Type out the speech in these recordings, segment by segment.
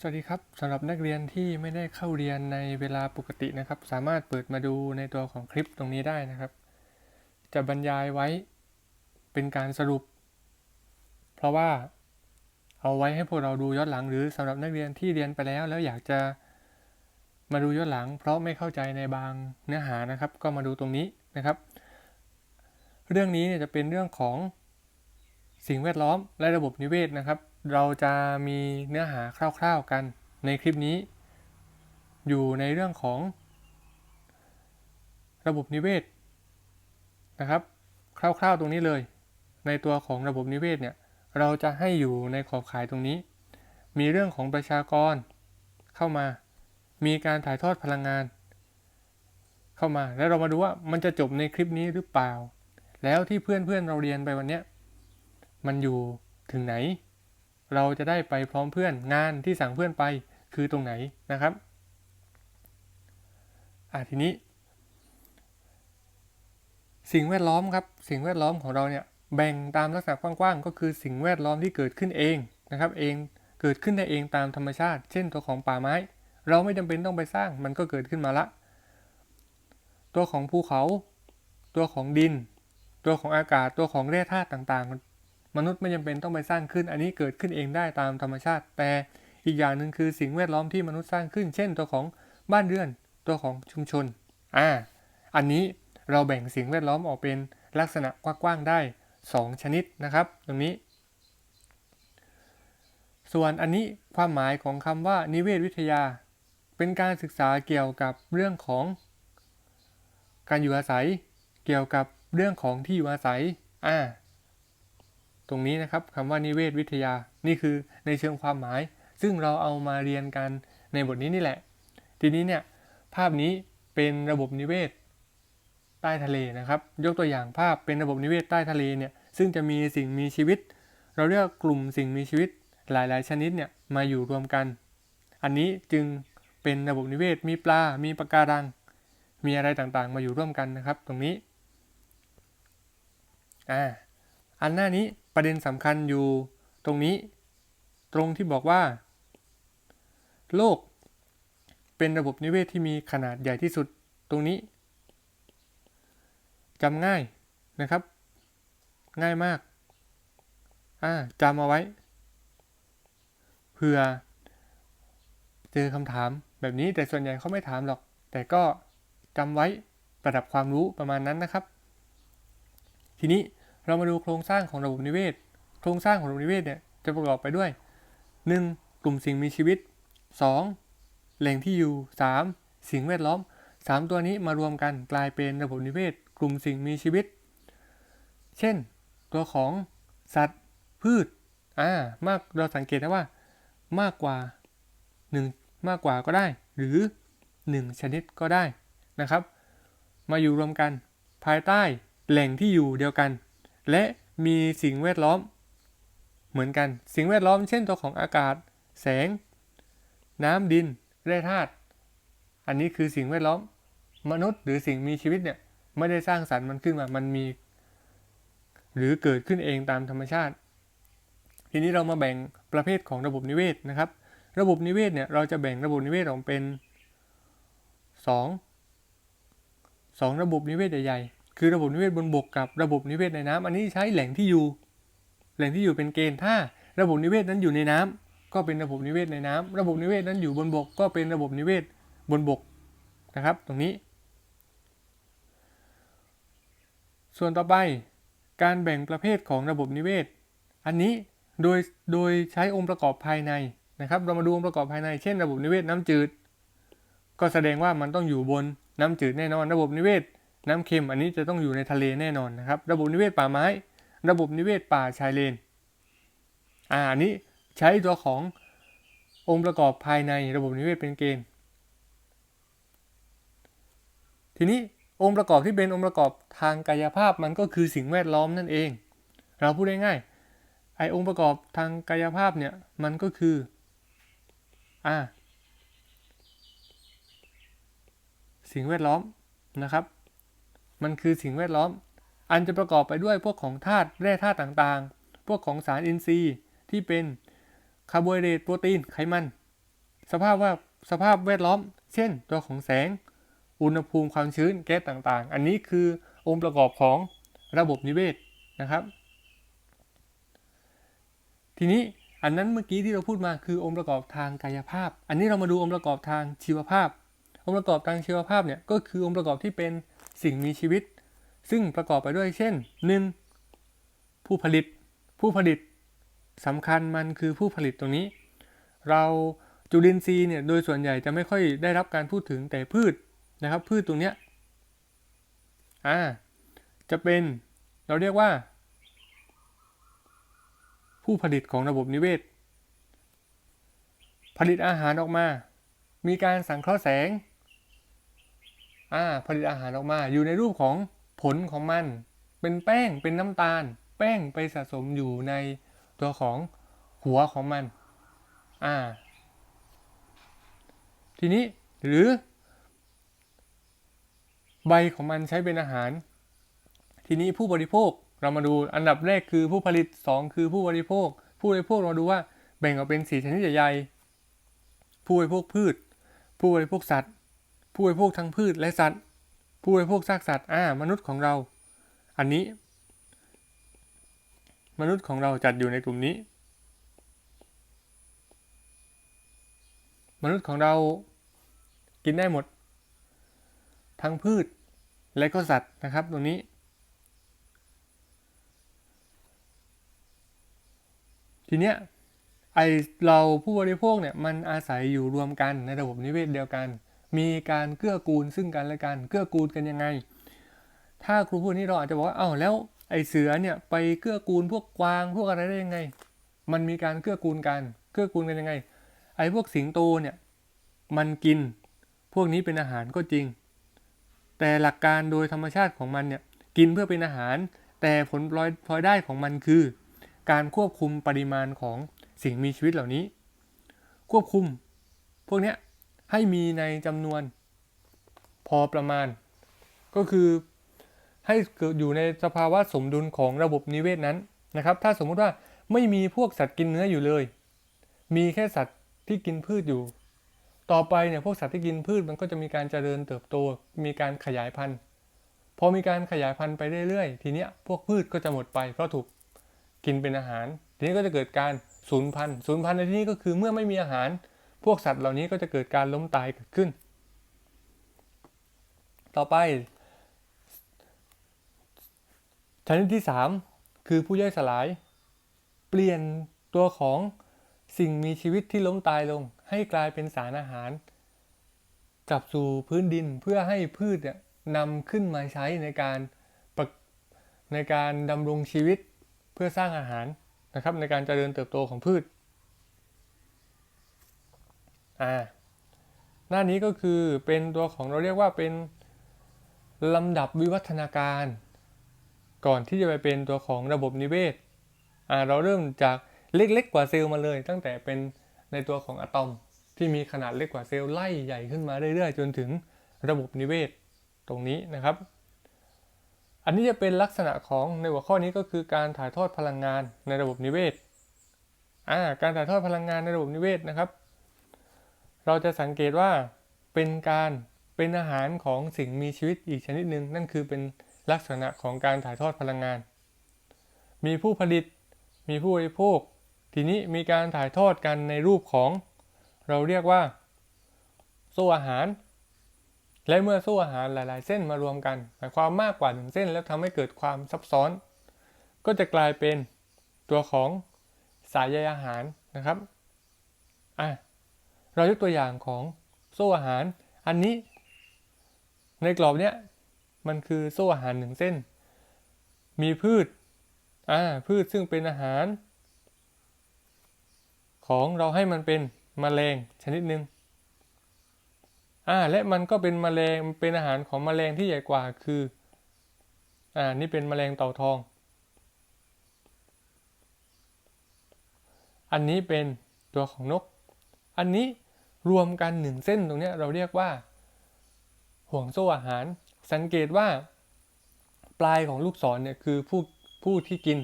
สวัสดีครับสำหรับนักเรียนที่ไม่ได้เข้าเรียนในเวลาปกตินะครับ สามารถเปิดมาดูในตัวของคลิปตรงนี้ได้นะครับ จะบรรยายไว้เป็นการสรุป เพราะว่าเอาไว้ให้พวกเราดูย้อนหลังหรือสำหรับนักเรียนที่เรียนไปแล้ว แล้วอยากจะมาดูย้อนหลัง เพราะไม่เข้าใจในบางเนื้อหานะครับ ก็มาดูตรงนี้นะครับ เรื่องนี้เนี่ยจะเป็นเรื่องของสิ่งแวดล้อมและระบบนิเวศนะครับ เราจะมีเนื้อหาคร่าวๆกันในคลิปนี้ อยู่ในเรื่องของ ระบบนิเวศนะครับ คร่าวๆตรงนี้เลย ในตัวของระบบนิเวศเนี่ยเราจะให้อยู่ในขอบข่ายตรงนี้ มีเรื่องของประชากรเข้ามา มีการถ่ายทอดพลังงาน เข้ามาแล้วเรามาดูว่ามันจะจบในคลิปนี้หรือเปล่า แล้วที่เพื่อนๆเราเรียนไปวันเนี้ยมันอยู่ถึงไหน เราจะได้ไปพร้อมเพื่อนงานที่สั่งเพื่อนไปคือตรงไหนนะครับอะทีนี้ สิ่งแวดล้อมครับ สิ่งแวดล้อมของเราเนี่ยแบ่งตามลักษณะกว้างๆ ก็คือสิ่งแวดล้อมที่เกิดขึ้นเองนะครับ เองเกิดขึ้นได้เองตามธรรมชาติ เช่นตัวของป่าไม้ เราไม่จำเป็นต้องไปสร้างมันก็เกิดขึ้นมาละ ตัวของภูเขา ตัวของดิน ตัวของอากาศตัวของแร่ธาตุต่างๆ มนุษย์ไม่จำเป็นต้องไปสร้างขึ้น อันนี้เกิดขึ้นเองได้ตามธรรมชาติ แต่อีกอย่างหนึ่งคือสิ่งแวดล้อมที่มนุษย์สร้างขึ้น เช่น ตัวของบ้านเรือนตัวของชุมชนอ่าอันนี้เราแบ่งสิ่งแวดล้อมออกเป็นลักษณะกว้างๆได้ 2 ชนิดนะครับ ตรงนี้ ส่วนอันนี้ความหมายของคำว่านิเวศวิทยา เป็นการศึกษาเกี่ยวกับเรื่องของ การอยู่อาศัย เกี่ยวกับเรื่องของที่อยู่อาศัยอ่า ตรงนี้นะครับคำว่านิเวศวิทยานี่คือในเชิงความหมาย ซึ่งเราเอามาเรียนกันในบทนี้นี่แหละ ทีนี้เนี่ยภาพนี้เป็นระบบนิเวศใต้ทะเลนะครับ ยกตัวอย่างภาพเป็นระบบนิเวศใต้ทะเลเนี่ยซึ่งจะมีสิ่งมีชีวิต เราเรียกกลุ่มสิ่งมีชีวิตหลาย ๆ ชนิดเนี่ยมาอยู่รวมกัน อันนี้จึงเป็นระบบนิเวศมีปลา มีปะการัง มีอะไรต่างๆ มาอยู่ร่วมกันนะครับ ตรงนี้อ่าอันหน้านี้ ประเด็นสำคัญอยู่ตรงนี้ ตรงที่บอกว่า โลกเป็นระบบนิเวศที่มีขนาดใหญ่ที่สุดตรงนี้จำง่ายนะครับ ง่ายมากอ่าจำเอาไว้เผื่อเจอคำถามแบบนี้แต่ส่วนใหญ่เขาไม่ถามหรอก แต่ก็จำไว้ประดับความรู้ประมาณนั้นนะครับ ทีนี้ เรามาดูโครงสร้างของระบบนิเวศ โครงสร้างของระบบนิเวศเนี่ยจะประกอบไปด้วย 1. กลุ่มสิ่งมีชีวิต 2. แหล่งที่อยู่ 3. สิ่งแวดล้อม 3 ตัวนี้มารวมกันกลายเป็นระบบนิเวศ กลุ่มสิ่งมีชีวิต เช่น ตัวของสัตว์ พืชอ่ามากเราสังเกตได้ว่ามากกว่า 1 มากกว่าก็ได้ หรือ 1 ชนิดก็ได้นะครับ มาอยู่รวมกัน ภายใต้แหล่งที่อยู่เดียวกัน และมีสิ่งแวดล้อม เหมือนกัน สิ่งแวดล้อมเช่นตัวของอากาศ แสง น้ำดินแร่ธาตุอันนี้คือสิ่งแวดล้อม มนุษย์หรือสิ่งมีชีวิตเนี่ยไม่ได้สร้างสรรค์มันขึ้นมา มันมี หรือเกิดขึ้นเองตามธรรมชาติ ทีนี้เรามาแบ่งประเภทของระบบนิเวศนะครับ ระบบนิเวศเนี่ยเราจะแบ่งระบบนิเวศออกเป็น 2 2 ระบบนิเวศใหญ่ๆ คือระบบนิเวศบนบกกับระบบนิเวศในน้ำอันนี้ใช้แหล่งที่อยู่ แหล่งที่อยู่เป็นเกณฑ์ถ้า ระบบนิเวศนั้นอยู่ในน้ำก็เป็นระบบนิเวศในน้ำระบบนิเวศนั้นอยู่บนบก ก็เป็นระบบนิเวศบนบกนะครับ ตรงนี้ ส่วนต่อไปการแบ่งประเภทของระบบนิเวศ อันนี้โดยโดยใช้องค์ประกอบภายในนะครับ เรามาดูองค์ประกอบภายใน เช่น ระบบนิเวศน้ำจืด ก็แสดงว่ามันต้องอยู่บนน้ำจืดแน่นอน ระบบนิเวศ น้ำเค็มอันนี้จะต้องอยู่ในทะเลแน่นอนนะครับ ระบบนิเวศป่าไม้ ระบบนิเวศป่าชายเลน อ่าอันนี้ใช้ตัวขององค์ประกอบภายในระบบนิเวศเป็นเกณฑ์ ทีนี้องค์ประกอบที่เป็นองค์ประกอบทางกายภาพมันก็คือสิ่งแวดล้อมนั่นเอง เราพูดง่ายๆไอองค์ประกอบทางกายภาพเนี่ยมันก็คืออ่าสิ่งแวดล้อมนะครับ มันคือสิ่งแวดล้อม อันจะประกอบไปด้วยพวกของธาตุแร่ธาตุต่างๆ พวกของสารอินทรีย์ที่เป็นคาร์โบไฮเดรตโปรตีนไขมัน สภาพว่าสภาพแวดล้อม เช่น ตัวของแสง อุณหภูมิความชื้นแก๊สต่างๆ อันนี้คือองค์ประกอบของระบบนิเวศนะครับ ทีนี้อันนั้นเมื่อกี้ที่เราพูดมาคือองค์ประกอบทางกายภาพ อันนี้เรามาดูองค์ประกอบทางชีวภาพ องค์ประกอบทางชีวภาพเนี่ยก็คือองค์ประกอบที่เป็น สิ่งมีชีวิต ซึ่งประกอบไปด้วยเช่น 1. ผู้ผลิต ผู้ผลิตสำคัญมันคือผู้ผลิตตรงนี้ เราจุลินทรีย์เนี่ยโดยส่วนใหญ่จะไม่ค่อยได้รับการพูดถึงแต่พืชนะครับ พืชตรงเนี้ยอ่าจะเป็นเราเรียกว่า ผู้ผลิตของระบบนิเวศ ผลิตอาหารออกมา มีการสังเคราะห์แสง อ่าผลิตอาหารออกมา อยู่ในรูปของผลของมัน เป็นแป้งเป็นน้ำตาล แป้งไปสะสมอยู่ในตัวของหัวของมันอ่าทีนี้หรือ ใบของมันใช้เป็นอาหาร ทีนี้ผู้บริโภคเรามาดูอันดับแรกคือผู้ผลิต 2 คือผู้บริโภค ผู้บริโภคเราดูว่าแบ่งออกเป็นสีชนิดใหญ่ๆผู้บริโภคพืช ผู้บริโภคสัตว์ ผู้บริโภคทั้งพืชและสัตว์ ผู้บริโภคซากสัตว์อ่ามนุษย์ของเรา อันนี้ มนุษย์ของเราจัดอยู่ในกลุ่มนี้ มนุษย์ของเรากินได้หมด ทั้งพืชและก็สัตว์นะครับ ตรงนี้ ทีเนี้ยไอเราผู้บริโภคเนี่ยมันอาศัยอยู่รวมกันในระบบนิเวศเดียวกัน มีการเกื้อกูลซึ่งกันและกัน เกื้อกูลกันยังไง ถ้าครูพูดนี้เราอาจจะบอกว่าเอ้าแล้วไอเสือเนี่ยไปเกื้อกูลพวกกวางพวกอะไรได้ยังไง มันมีการเกื้อกูลกัน เกื้อกูลกันยังไง ไอพวกสิงโตเนี่ยมันกิน พวกนี้เป็นอาหารก็จริง แต่หลักการโดยธรรมชาติของมันเนี่ยกินเพื่อเป็นอาหาร แต่ผลพลอยพลอยได้ของมันคือ การควบคุมปริมาณของสิ่งมีชีวิตเหล่านี้ ควบคุม พวกเนี้ย ให้มีในจำนวนพอประมาณ ก็คือให้เกิดอยู่ในสภาวะสมดุลของระบบนิเวศนั้นนะครับ ถ้าสมมุติว่าไม่มีพวกสัตว์กินเนื้ออยู่เลย มีแค่สัตว์ที่กินพืชอยู่ ต่อไปเนี่ยพวกสัตว์ที่กินพืชมันก็จะมีการเจริญเติบโต มีการขยายพันธุ์ พอมีการขยายพันธุ์ไปเรื่อยๆ ทีเนี้ยพวกพืชก็จะหมดไปเพราะถูกกินเป็นอาหาร ทีนี้ก็จะเกิดการสูญพันธุ์สูญพันธุ์ในที่นี้ก็คือเมื่อไม่มีอาหาร พวกสัตว์เหล่านี้ก็จะเกิดการล้มตายเกิดขึ้น ต่อไป ชนิดที่ 3 คือผู้ย่อยสลาย เปลี่ยนตัวของสิ่งมีชีวิตที่ล้มตายลง ให้กลายเป็นสารอาหาร กลับสู่พื้นดินเพื่อให้พืชเนี่ยนำขึ้นมาใช้ในการประในการดำรงชีวิตเพื่อสร้างอาหารนะครับในการเจริญเติบโตของพืช อ่าหน้านี้ก็คือเป็นตัวของเราเรียกว่าเป็นลำดับวิวัฒนาการ ก่อนที่จะไปเป็นตัวของระบบนิเวศอ่าเราเริ่มจากเล็กๆกว่าเซลล์มาเลย ตั้งแต่เป็นในตัวของอะตอมที่มีขนาดเล็กกว่าเซลล์ไล่ใหญ่ขึ้นมาเรื่อยๆ จนถึงระบบนิเวศตรงนี้นะครับ อันนี้จะเป็นลักษณะของในหัวข้อนี้ก็คือการถ่ายทอดพลังงานในระบบนิเวศอ่าการถ่ายทอดพลังงานในระบบนิเวศนะครับ เราจะสังเกตว่าเป็นการเป็นอาหารของสิ่งมีชีวิตอีกชนิดหนึ่งนั่นคือเป็นลักษณะของการถ่ายทอดพลังงาน มีผู้ผลิต มีผู้บริโภค ทีนี้มีการถ่ายทอดกันในรูปของ เราเรียกว่าโซ่อาหาร และเมื่อโซ่อาหารหลาย ๆ เส้นมารวมกัน หมายความมากกว่าหนึ่งเส้น แล้วทำให้เกิดความซับซ้อน ก็จะกลายเป็นตัวของสายใยอาหารนะครับอะ เรายกตัวอย่างของโซ่อาหาร อันนี้ ในกรอบเนี้ยมันคือโซ่อาหารหนึ่งเส้น มีพืชอ่าพืชซึ่งเป็นอาหาร ของเราให้มันเป็นมแมลงชนิดหนึ่งอ่าและมันก็เป็นมแมลงเป็นอาหารของมแมลงที่ใหญ่กว่าคืออ่านี่เป็นมแมลงเต่าทอง อันนี้เป็นตัวของนก อันนี้ รวมกันหนึ่งเส้นตรงนี้เราเรียกว่า ห่วงโซ่อาหาร สังเกตว่า ปลายของลูกศรเนี่ยคือผู้ผู้ที่กิน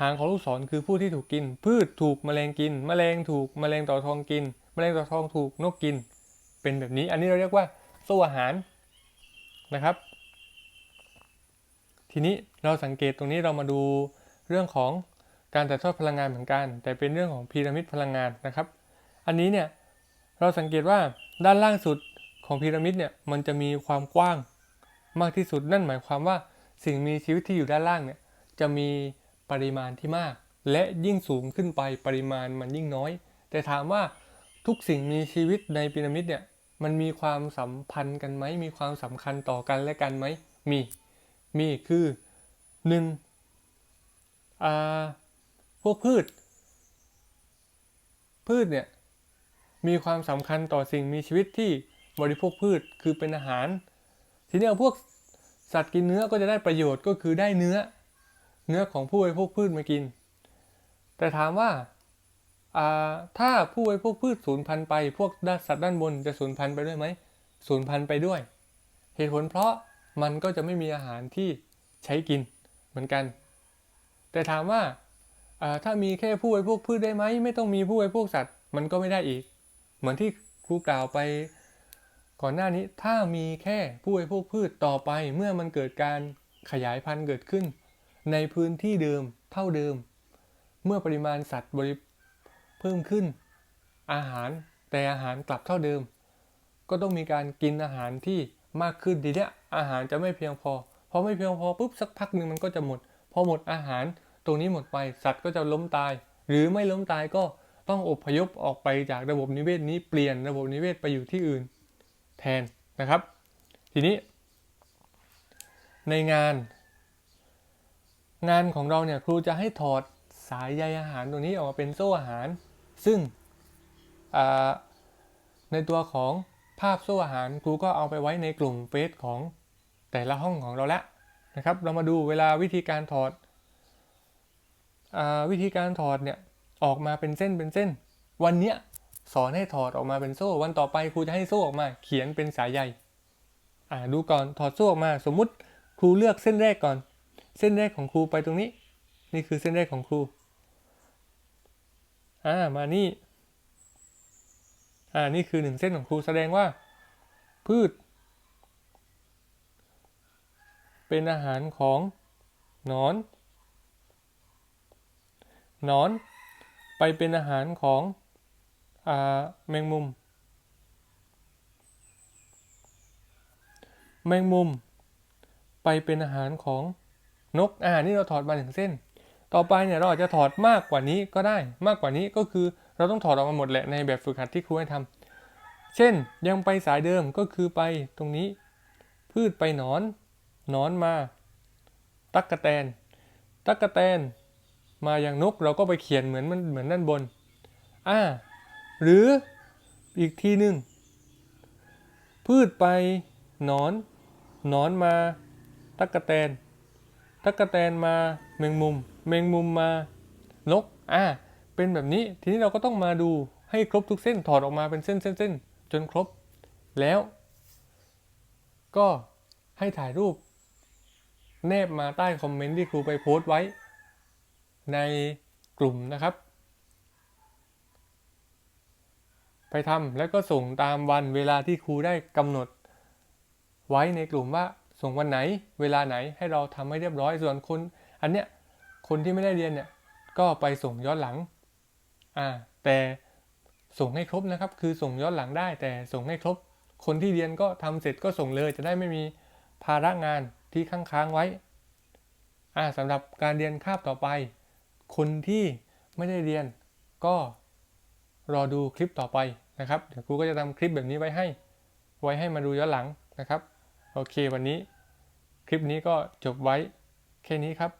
หางของลูกศรคือผู้ที่ถูกกิน พืชถูกแมลงกินแมลงถูกแมลงต่าทองกินแแมลงต่าทองถูกนกกิน เป็นแบบนี้ อันนี้เราเรียกว่าโซ่อาหารนะครับ ทีนี้เราสังเกตตรงนี้เรามาดูเรื่องของการถ่ายทอดพลังงานเหมือนกัน แต่เป็นเรื่องของพีระมิดพลังงานนะครับ อันนี้เนี่ย เราสังเกตว่าด้านล่างสุดของพีระมิดเนี่ยมันจะมีความกว้างมากที่สุดนั่นหมายความว่าสิ่งมีชีวิตที่อยู่ด้านล่างเนี่ยจะมีปริมาณที่มาก และยิ่งสูงขึ้นไปปริมาณมันยิ่งน้อย แต่ถามว่าทุกสิ่งมีชีวิตในพีระมิดเนี่ยมันมีความสัมพันธ์กันไหมมีความสำคัญต่อกันและกันไหมมีมีคือหนึ่งอ่าพวกพืช พืชเนี่ย มีความสำคัญต่อสิ่งมีชีวิตที่บริโภคพืชคือเป็นอาหาร ทีนี้พวกสัตว์กินเนื้อก็จะได้ประโยชน์ก็คือได้เนื้อ เนื้อของผู้บริโภคพืชมากิน แต่ถามว่าถ้าผู้บริโภคพืชสูญพันธุ์ไป พวกด้านสัตว์ด้านบนจะสูญพันธุ์ไปด้วยไหมสูญพันธุ์ไปด้วย เหตุผลเพราะมันก็จะไม่มีอาหารที่ใช้กินเหมือนกัน แต่ถามว่าอ่าถ้ามีแค่ผู้บริโภคพืชได้ไหมไม่ต้องมีผู้บริโภคสัตว์มันก็ไม่ได้อีก เหมือนที่ครูกล่าวไปก่อนหน้านี้ถ้ามีแค่ผู้บริโภคพืชต่อไปเมื่อมันเกิดการขยายพันธุ์เกิดขึ้น ในพื้นที่เดิมเท่าเดิม เมื่อปริมาณสัตว์บริเพิ่มขึ้น อาหารแต่อาหารกลับเท่าเดิม ก็ต้องมีการกินอาหารที่มากขึ้นทีเนี้ยอาหารจะไม่เพียงพอพอไม่เพียงพอปุ๊บสักพักหนึ่งมันก็จะหมด พอหมดอาหารตรงนี้หมดไปสัตว์ก็จะล้มตาย หรือไม่ล้มตายก็ ต้องอพยพออกไปจากระบบนิเวศนี้เปลี่ยนระบบนิเวศไปอยู่ที่อื่นแทนนะครับ ทีนี้ ในงาน งานของเราเนี่ยครูจะให้ถอดสายใยอาหารตรงนี้ออกมาเป็นโซ่อาหาร ซึ่งในตัวของภาพโซ่อาหารครูก็เอาไปไว้ในกลุ่มเฟซของแต่ละห้องของเราแล้วนะครับ เรามาดูเวลาวิธีการถอดอวิธีการถอดเนี่ย ออกมาเป็นเส้นเป็นเส้น วันเนี้ยสอนให้ถอดออกมาเป็นโซ่ วันต่อไปครูจะให้โซ่ออกมา เขียนเป็นสายใยอ่าดูก่อนถอดโซ่ออกมา สมมุติครูเลือกเส้นแรกก่อน เส้นแรกของครูไปตรงนี้ นี่คือเส้นแรกของครูอ่ามานี่อ่านี่คือหนึ่งเส้นของครูแสดงว่า พืช เป็นอาหารของนอนนอน ไปเป็นอาหารของอแมงมุม แมงมุม ไปเป็นอาหารของนกอ่านี่เราถอดมาหนึ่งเส้น ต่อไปเนี่ยเราอาจจะถอดมากกว่านี้ก็ได้มากกว่านี้ก็คือเราต้องถอดออกมาหมดแหละในแบบฝึกหัดที่ครูให้ทำเช่นยังไปสายเดิมก็คือไปตรงนี้ พืชไปหนอน หนอนมา ตักกะแตน ตักกะแตน มาอย่างนกเราก็ไปเขียนเหมือนมันเหมือนด้านบน อ่า หรืออีกทีหนึ่งพืชไปนอนนอนมาตักกะแตนตักกะแตนมาแมงมุม แมงมุมมานก อ่า เป็นแบบนี้ ทีนี้เราก็ต้องมาดูให้ครบทุกเส้น ถอดออกมาเป็นเส้นเส้นเส้นจนครบ แล้ว ก็ให้ถ่ายรูป แนบมาใต้คอมเมนต์ที่ครูไปโพสต์ไว้ ในกลุ่มนะครับ ไปทำแล้วก็ส่งตามวันเวลาที่ครูได้กำหนด ไว้ในกลุ่มว่าส่งวันไหน เวลาไหนให้เราทำให้เรียบร้อยส่วนคนอันเนี้ยคนที่ไม่ได้เรียนเนี่ยก็ไปส่งย้อนหลังอ่าแต่ส่งให้ครบนะครับ คือส่งย้อนหลังได้ แต่ส่งให้ครบ คนที่เรียนก็ทำเสร็จก็ส่งเลย จะได้ไม่มีภาระงานที่ค้างค้างไว้อ่าสำหรับการเรียนคาบต่อไป คนที่ไม่ได้เรียนก็รอดูคลิปต่อไปนะครับ เดี๋ยวครูก็จะทำคลิปแบบนี้ไว้ให้ ไว้ให้มาดูย้อนหลังนะครับ โอเควันนี้คลิปนี้ก็จบไว้แค่นี้ครับ